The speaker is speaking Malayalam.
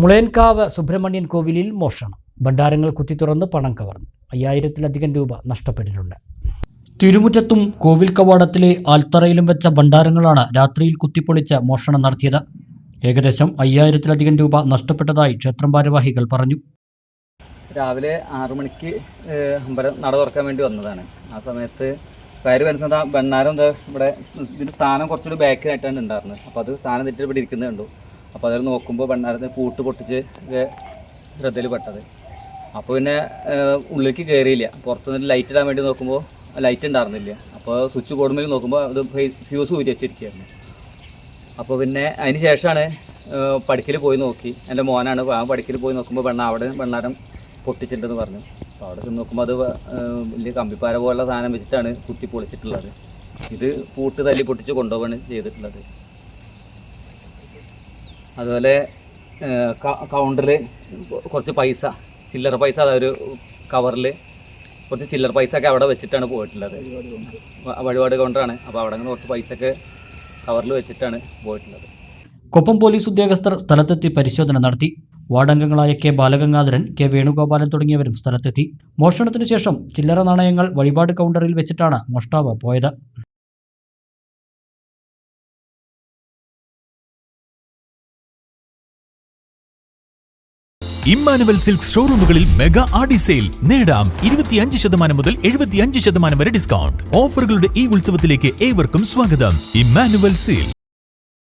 മുളയൻകാവ് സുബ്രഹ്മണ്യൻ കോവിലിൽ മോഷണം. ഭണ്ഡാരങ്ങൾ കുത്തിത്തുറന്ന് പണം കവർന്നു. അയ്യായിരത്തിലധികം രൂപ നഷ്ടപ്പെട്ടിട്ടുണ്ട്. തിരുമുറ്റത്തും കോവിൽ കവാടത്തിലെ ആൽത്തറയിലും വെച്ച ഭണ്ഡാരങ്ങളാണ് രാത്രിയിൽ കുത്തിപ്പൊളിച്ച് മോഷണം നടത്തിയത്. ഏകദേശം അയ്യായിരത്തിലധികം രൂപ നഷ്ടപ്പെട്ടതായി ക്ഷേത്രം ഭാരവാഹികൾ പറഞ്ഞു. രാവിലെ ആറു മണിക്ക് അമ്പലം നട തുറക്കാൻ വേണ്ടി വന്നതാണ്. ആ സമയത്ത് കയറി വരുന്നത് ആ ഭണ്ണാരം എന്താ ഇവിടെ ഇതിന്റെ സ്ഥാനം കുറച്ചുകൂടി ബാക്കിലായിട്ടാണ് ഉണ്ടായിരുന്നത്. അപ്പോൾ അത് സ്ഥാനം തെറ്റി ഇവിടെ ഇരിക്കുന്നത് കണ്ടു. അപ്പോൾ അതിൽ നോക്കുമ്പോൾ ഭണ്ണാരത്തിന് പൂട്ട് പൊട്ടിച്ച് ശ്രദ്ധയിൽ പെട്ടത്. അപ്പോൾ പിന്നെ ഉള്ളിലേക്ക് കയറിയില്ല പുറത്തുനിന്ന് ലൈറ്റ് ഇടാൻ വേണ്ടി നോക്കുമ്പോൾ ലൈറ്റ് ഉണ്ടായിരുന്നില്ല അപ്പോൾ സ്വിച്ച് ബോർഡിൽ നോക്കുമ്പോൾ അത് ഫ്യൂസ് ഊരി വെച്ചിരിക്കുകയായിരുന്നു അപ്പോൾ പിന്നെ അതിന് ശേഷമാണ് പഠിക്കൽ പോയി നോക്കി. എന്റെ മോനാണ് ആ പഠിക്കൽ പോയി നോക്കുമ്പോൾ വെണ്ണ അവിടെ വെണ്ണാരം പൊട്ടിച്ചിട്ടുണ്ടെന്ന് പറഞ്ഞു. അപ്പോൾ അവിടെ ചെന്ന് നോക്കുമ്പോൾ അത് വലിയ കമ്പിപ്പാര പോലുള്ള സാധനം വെച്ചിട്ടാണ് കുത്തി പൊളിച്ചിട്ടുള്ളത്. ഇത് പൂട്ട് തല്ലി പൊട്ടിച്ച് കൊണ്ടുപോവാണ് ചെയ്തിട്ടുള്ളത്. അതുപോലെ കൗണ്ടറിൽ കുറച്ച് പൈസ ചില്ലറ പൈസ അതൊരു കവറിൽ കുറച്ച് ചില്ലറ പൈസ ഒക്കെ അവിടെ വെച്ചിട്ടാണ് പോയിട്ടുള്ളത്. വഴിപാട് കൗണ്ടറാണ് അപ്പോൾ അവിടെ നിന്ന് കുറച്ച് പൈസ ഒക്കെ കവറിൽ വെച്ചിട്ടാണ് പോയിട്ടുള്ളത്. കൊപ്പം പോലീസ് ഉദ്യോഗസ്ഥർ സ്ഥലത്തെത്തി പരിശോധന നടത്തി. വാർഡംഗങ്ങളായ കെ ബാലഗംഗാധരൻ കെ വേണുഗോപാലൻ തുടങ്ങിയവരും സ്ഥലത്തെത്തി. മോഷണത്തിനു ശേഷം ചില്ലറ നാണയങ്ങൾ വഴിപാട് കൗണ്ടറിൽ വെച്ചിട്ടാണ് മോഷ്ടാവ് പോയത്. ഇമ്മാനുവൽ സിൽക്ക് ഷോറൂമുകളിൽ മെഗാ ആഡി സെയിൽ. നേടാം ഇരുപത്തിയഞ്ച് ശതമാനം മുതൽ എഴുപത്തിയഞ്ച് ശതമാനം വരെ ഡിസ്കൗണ്ട്. ഓഫറുകളുടെ ഈ ഉത്സവത്തിലേക്ക് ഏവർക്കും സ്വാഗതം. Emmanuel silk.